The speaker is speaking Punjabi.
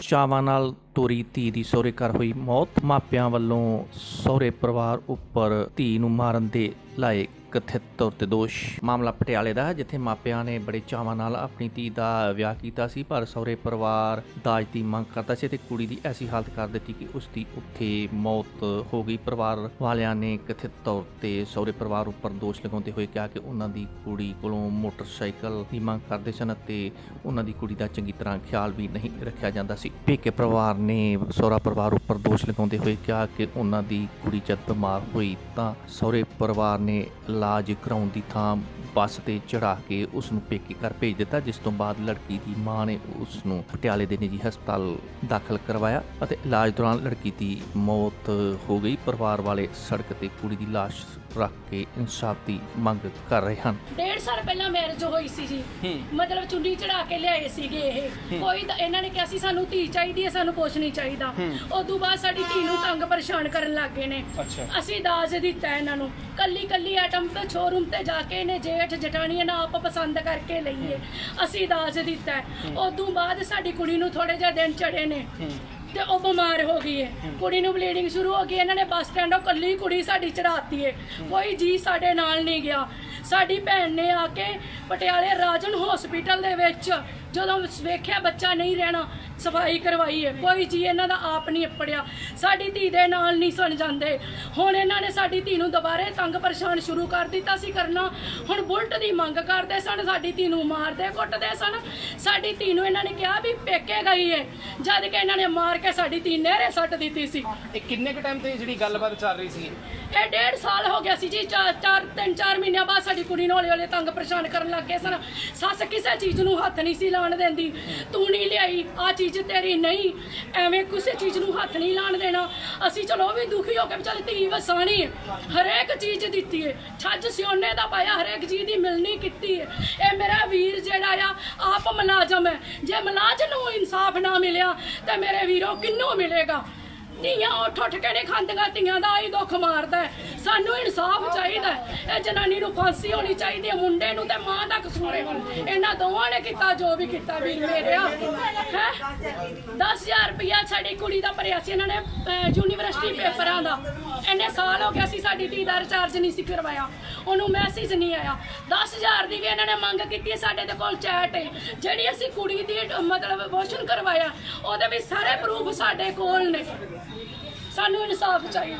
ਚਾਵਾਂ ਨਾਲ ਤੋਰੀ ਧੀ ਦੀ ਸਹੁਰੇ ਘਰ ਹੋਈ ਮੌਤ। ਮਾਪਿਆਂ ਵੱਲੋਂ ਸਹੁਰੇ ਪਰਿਵਾਰ ਉੱਪਰ ਧੀ ਨੂੰ ਮਾਰਨ ਦੇ ਲਾਏ ਕਥਿਤ ਤੌਰ ਤੇ ਦੋਸ਼। ਮਾਮਲਾ ਪਟਿਆਲੇ ਦਾ ਹੈ, ਜਿੱਥੇ ਮਾਪਿਆਂ ਨੇ ਬੜੇ ਚਾਵਾਂ ਨਾਲ ਆਪਣੀ ਧੀ ਦਾ ਵਿਆਹ ਕੀਤਾ ਸੀ, ਪਰ ਸਹੁਰੇ ਪਰਿਵਾਰ ਦਾਜ ਦੀ ਮੰਗ ਕਰਦਾ ਸੀ ਤੇ ਕੁੜੀ ਦੀ ਐਸੀ ਹਾਲਤ ਕਰ ਦਿੱਤੀ ਕਿ ਉਸ ਦੀ ਉੱਥੇ ਮੌਤ ਹੋ ਗਈ। ਪਰਿਵਾਰ ਵਾਲਿਆਂ ਨੇ ਕਥਿਤ ਤੌਰ ਤੇ ਸਹੁਰੇ ਪਰਿਵਾਰ ਉੱਪਰ ਦੋਸ਼ ਲਗਾਉਂਦੇ ਹੋਏ ਕਿਹਾ ਕਿ ਉਹਨਾਂ ਦੀ ਕੁੜੀ ਕੋਲੋਂ ਮੋਟਰਸਾਈਕਲ ਦੀ ਮੰਗ ਕਰਦੇ ਸਨ ਅਤੇ ਉਹਨਾਂ ਦੀ ਕੁੜੀ ਦਾ ਚੰਗੀ ਤਰ੍ਹਾਂ ਖਿਆਲ ਵੀ ਨਹੀਂ ਰੱਖਿਆ ਜਾਂਦਾ ਸੀ। ਪੇਕੇ ਪਰਿਵਾਰ ਨੇ ਸਹੁਰਾ ਪਰਿਵਾਰ ਉੱਪਰ ਦੋਸ਼ ਲਗਾਉਂਦੇ ਹੋਏ ਕਿਹਾ ਕਿ ਉਹਨਾਂ ਦੀ ਕੁੜੀ ਜਦ ਬਿਮਾਰ ਹੋਈ ਤਾਂ ਸਹੁਰੇ ਪਰਿਵਾਰ ਨੇ ਇਲਾਜ ਕਰਾਉਣ ਦੀ ਥਾਂ ਬੱਸ ਤੇ ਚੜਾ ਕੇ ਉਸ ਨੂੰ ਪੇਕੇ ਘਰ ਭੇਜ ਦਿੱਤਾ, ਜਿਸ ਤੋਂ ਬਾਅਦ ਲੜਕੀ ਦੀ ਮਾਂ ਨੇ ਉਸ ਨੂੰ ਪਟਿਆਲੇ ਦੇ ਨਿੱਜੀ ਹਸਪਤਾਲ ਦਾਖਲ ਕਰਵਾਇਆ ਅਤੇ ਇਲਾਜ ਦੌਰਾਨ ਲੜਕੀ ਦੀ ਮੌਤ ਹੋ ਗਈ। ਪਰਿਵਾਰ ਵਾਲੇ ਸੜਕ ਤੇ ਕੁੜੀ ਦੀ ਲਾਸ਼ ਰੱਖ ਕੇ ਇਨਸਾਫ ਦੀ ਮੰਗ ਕਰ ਰਹੇ ਹਨ। ਡੇਢ ਸਾਲ ਪਹਿਲਾਂ ਮੈਰਿਜ ਹੋਈ ਸੀ ਜੀ। ਮਤਲਬ ਚੁੰਡੀ ਚੜਾ ਕੇ ਲਿਆਏ ਸੀਗੇ ਇਹ। ਕੋਈ ਤਾਂ ਇਹਨਾਂ ਨੇ ਕਿਹਾ ਸੀ ਸਾਨੂੰ ਧੀ ਚਾਹੀਦੀ ਹੈ ਸਾਨੂੰ ਕੁਛ ਨਹੀਂ ਚਾਹੀਦਾ। ਉਦੋਂ ਬਾਅਦ ਸਾਡੀ ਧੀ ਨੂੰ ਤੰਗ ਪਰੇਸ਼ਾਨ ਕਰਨ ਲੱਗ ਗਏ ਨੇ। ਅਸੀਂ ਦਾਜ ਦਿੱਤਾ ਇਹਨਾਂ ਨੂੰ। ਕੱਲੀ ਕੱਲੀ ਆਈਟਮ ਤੇ ਸ਼ੋਰੂਮ ਤੇ ਜਾ ਕੇ ਇਹਨੇ ਜੇਠ ਜਟਾਣੀ ਨਾ ਆਪ ਪਸੰਦ ਕਰਕੇ ਲਈਏ। ਅਸੀਂ ਦਾਜ ਦਿੱਤਾ। ਉਦੋਂ ਬਾਅਦ ਸਾਡੀ ਕੁੜੀ ਨੂੰ ਥੋੜੇ ਜਿਹੇ ਦਿਨ ਚੜੇ ਨੇ। ਤੇ ਉਹ ਬਿਮਾਰ ਹੋ ਗਈ ਹੈ। ਕੁੜੀ ਨੂੰ ਬਲੀਡਿੰਗ ਸ਼ੁਰੂ ਹੋ ਗਈ, ਇਹਨਾਂ ਨੇ ਬੱਸ ਸਟੈਂਡੋਂ ਕੱਲੀ ਕੁੜੀ ਸਾਡੀ ਚੜਾਤੀ ਹੈ। ਕੋਈ ਜੀ ਸਾਡੇ ਨਾਲ ਨਹੀਂ ਗਿਆ। ਸਾਡੀ ਭੈਣ ਨੇ ਆ ਕੇ ਪਟਿਆਲੇ ਰਾਜਨ ਹਸਪੀਟਲ ਦੇ ਵਿੱਚ ਜਦੋਂ ਵੇਖਿਆ ਬੱਚਾ ਨਹੀਂ ਰਹਿਣਾ ਸਫ਼ਾਈ ਕਰਵਾਈ ਹੈ। ਕੋਈ ਜੀ ਇਹਨਾਂ ਦਾ ਆਪ ਨਹੀਂ ਪੜਿਆ ਸਾਡੀ ਧੀ ਦੇ ਨਾਲ ਨਹੀਂ ਸੁਣ ਜਾਂਦੇ। ਹੁਣ ਇਹਨਾਂ ਨੇ ਸਾਡੀ ਧੀ ਨੂੰ ਦੁਬਾਰੇ ਤੰਗ ਪਰੇਸ਼ਾਨ ਸ਼ੁਰੂ ਕਰ ਦਿੱਤਾ ਸੀ ਕਰਨਾ। ਹੁਣ ਬੁਲਟ ਦੀ ਮੰਗ ਕਰਦੇ ਸਨ, ਸਾਡੀ ਧੀ ਨੂੰ ਮਾਰਦੇ, ਕੁੱਟਦੇ ਸਨ। ਸਾਡੀ ਧੀ ਨੂੰ ਇਹਨਾਂ ਨੇ ਕਿਹਾ ਵੀ ਪੇਕੇ ਗਈ ਹੈ ਜਦ ਕਿ ਇਹਨਾਂ ਨੇ ਮਾਰ ਕੇ ਸਾਡੀ ਧੀ ਨਹਿਰੇ ਸੱਟ ਦਿੱਤੀ ਸੀ। ਇਹ ਕਿੰਨੇ ਕੁ ਟਾਈਮ ਤੇ ਜਿਹੜੀ ਗੱਲਬਾਤ ਚੱਲ ਰਹੀ ਸੀ? ਇਹ ਡੇਢ ਸਾਲ ਹੋ ਗਿਆ ਸੀ ਜੀ ਚਾਰ ਚਾਰ ਤਿੰਨ ਚਾਰ ਮਹੀਨਿਆਂ ਬਾਅਦ ਸਾਡੀ ਕੁੜੀ ਨੂੰ ਹੌਲੇ ਹੌਲੇ ਤੰਗ ਪਰੇਸ਼ਾਨ ਕਰਨ ਲੱਗ ਗਏ ਸਨ। ਸੱਸ ਕਿਸੇ ਚੀਜ਼ ਨੂੰ ਹੱਥ ਨਹੀਂ ਸੀ ਲਾਉਣ ਦਿੰਦੀ। ਤੂੰ ਨਹੀਂ ਲਿਆਈ ਆ ਚੀਜ਼ ਤੇਰੀ ਨਹੀਂ। ਐਵੇਂ ਕਿਸੇ ਚੀਜ਼ ਨੂੰ ਹੱਥ ਨਹੀਂ ਲਾਣ ਦੇਣਾ। ਅਸੀਂ ਚਲੋ ਉਹ ਵੀ ਦੁਖੀ ਹੋ ਕੇ ਚੱਲ ਧੀ ਵਸਾਣੀ ਹਰੇਕ ਚੀਜ਼ ਦਿੱਤੀ ਹੈ। ਛੱਜ ਸਿਉਨੇ ਦਾ ਪਾਇਆ, ਹਰੇਕ ਚੀਜ਼ ਦੀ ਮਿਲਣੀ ਕੀਤੀ ਹੈ। ਇਹ ਮੇਰਾ ਵੀਰ ਜਿਹੜਾ ਆ, ਆਪ ਮੁਲਾਜ਼ਮ ਹੈ। ਜੇ ਮੁਲਾਜ਼ਮ ਨੂੰ ਇਨਸਾਫ ਨਾ ਮਿਲਿਆ, ਤਾਂ ਮੇਰੇ ਵੀਰੋ ਕਿੰਨੂੰ ਮਿਲੇਗਾ? ਧੀਆਂ ਉੱਠ ਉੱਠ ਕੇ ਨਹੀਂ ਖਾਂਦੀਆਂ ਧੀਆਂ ਦਾ ਹੀ ਦੁੱਖ ਮਾਰਦਾ ਸਾਨੂੰ ਇਨਸਾਫ ਚਾਹੀਦਾ ਇਹ ਜਨਾਨੀ ਨੂੰ ਫਾਂਸੀ ਹੋਣੀ ਚਾਹੀਦੀ ਹੈ, ਮੁੰਡੇ ਨੂੰ ਤੇ ਮਾਂ ਦਾ ਕਸੂਰ ਹੈ। ਇਹਨਾਂ ਦੋਵਾਂ ਨੇ ਕੀਤਾ, ਜੋ ਵੀ ਕੀਤਾ ਵੀਰ ਮੇਰਿਆ। ਹੈ? 10000 ਰੁਪਇਆ ਸਾਡੀ ਕੁੜੀ ਦਾ ਭਰਿਆ ਸੀ ਇਹਨਾਂ ਨੇ ਯੂਨੀਵਰਸਿਟੀ ਪੇਪਰਾਂ ਦਾ। ਇੰਨੇ ਸਾਲ ਹੋ ਗਿਆ ਸੀ ਸਾਡੀ ਧੀ ਦਾ ਰਿਚਾਰਜ ਨਹੀਂ ਸੀ ਕਰਵਾਇਆ। ਉਹਨੂੰ ਮੈਸੇਜ ਨਹੀਂ ਆਇਆ। 10000 ਦੀ ਵੀ ਇਹਨਾਂ ਨੇ ਮੰਗ ਕੀਤੀ ਸਾਡੇ ਦੇ ਕੋਲ ਚੈਟ ਹੈ। ਜਿਹੜੀ ਅਸੀਂ ਕੁੜੀ ਦੀ, ਮਤਲਬ ਅਬੋਰਸ਼ਨ ਕਰਵਾਇਆ, ਉਹਦੇ ਵੀ ਸਾਰੇ ਪ੍ਰੂਫ ਸਾਡੇ ਕੋਲ ਨੇ। ਸਾਨੂੰ ਇਨਸਾਫ ਚਾਹੀਦਾ।